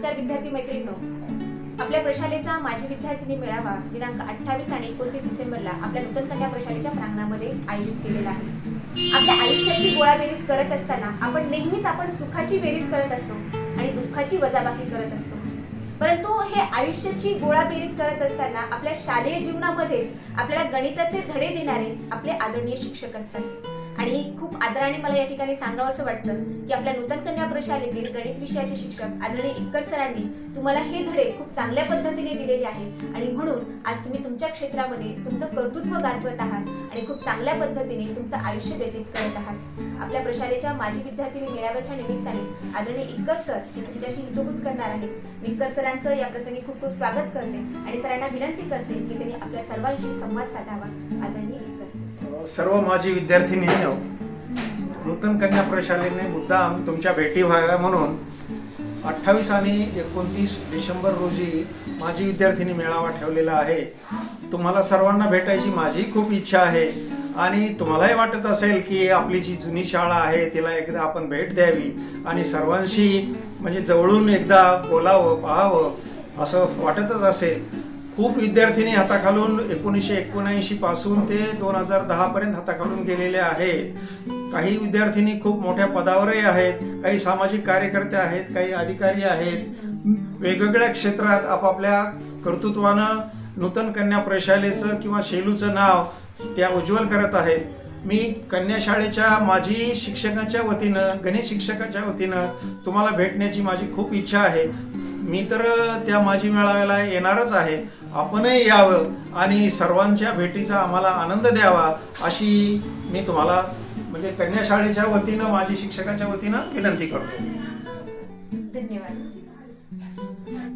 नमस्कार विद्यार्थी मैत्रिणींनो आपल्या प्रशालेचा माझी विद्यार्थिनी मेळावा दिनांक अठ्ठावीस आणि एकोणतीस डिसेंबरला आपल्या नूतन कन्या प्रशालेच्या प्रांगणामध्ये आयोजित केलेला आहे. आपल्या आयुष्याची गोळाबेरीज करत असताना आपण नेहमीच आपण सुखाची बेरीज करत असतो आणि दुःखाची वजाबाकी करत असतो. परंतु हे आयुष्याची गोळाबेरीज करत असताना आपल्या शालेय जीवनामध्येच आपल्याला गणिताचे धडे देणारे आपले आदरणीय शिक्षक असतात. आणि खूप आदराने मला या ठिकाणी सांगावं असं वाटतं की आपल्या नूतन कन्या प्रशालेतील गणित विषयाचे शिक्षक आदरणीय इक्कर सरांनी तुम्हाला हे धडे खूप चांगल्या पद्धतीने दिलेले आहेत. आणि म्हणून आज तुम्ही तुमच्या क्षेत्रामध्ये तुमचं कर्तृत्व गाजवत आहात आणि खूप चांगल्या पद्धतीने तुमचं आयुष्य व्यतीत करत आहात. आपल्या प्रशालेच्या माजी विद्यार्थी मेळाव्याच्या निमित्ताने आदरणीय इक्कर सर हे तुमच्याशी हितगुज करणार आहेत. मी इक्कर सरांचं या प्रसंगी खूप खूप स्वागत करते आणि सरांना विनंती करते की त्यांनी आपल्या सर्वांशी संवाद साधावा. आदरणीय इक्कर सर. सर्व माझी विद्यार्थिनी नूतन कन्या प्रशालेने मुद्दाम तुमच्या भेटी व्हाव्या म्हणून अठ्ठावीस आणि एकोणतीस डिसेंबर रोजी माझी विद्यार्थिनी मेळावा ठेवलेला आहे. तुम्हाला सर्वांना भेटायची माझी खूप इच्छा आहे आणि तुम्हालाही वाटत असेल की आपली जी जुनी शाळा आहे तिला एकदा आपण भेट द्यावी आणि सर्वांशी म्हणजे जवळून एकदा बोलावं पाहावं असं वाटतच असेल. खूप विद्यार्थिनी हाताखालून एकोणीसशे एकोणऐंशी पासून ते दोन हजार दहा पर्यंत हाताखालून गेलेले आहेत. काही विद्यार्थिनी खूप मोठ्या पदावरही आहेत काही सामाजिक कार्यकर्ते आहेत काही अधिकारी आहेत. वेगवेगळ्या क्षेत्रात आपापल्या कर्तृत्वानं नूतन कन्या प्रशालेचं किंवा शेलूचं नाव त्या उज्ज्वल करत आहेत. मी कन्या शाळेच्या माजी शिक्षकाच्या वतीनं गणित शिक्षकाच्या वतीनं तुम्हाला भेटण्याची माझी खूप इच्छा आहे. मी तर त्या माझी मेळाव्याला येणारच आहे. आपणही यावं आणि सर्वांच्या भेटीचा आम्हाला आनंद द्यावा अशी मी तुम्हाला म्हणजे कन्या शाळेच्या वतीनं माझी शिक्षकाच्या वतीनं विनंती करतो.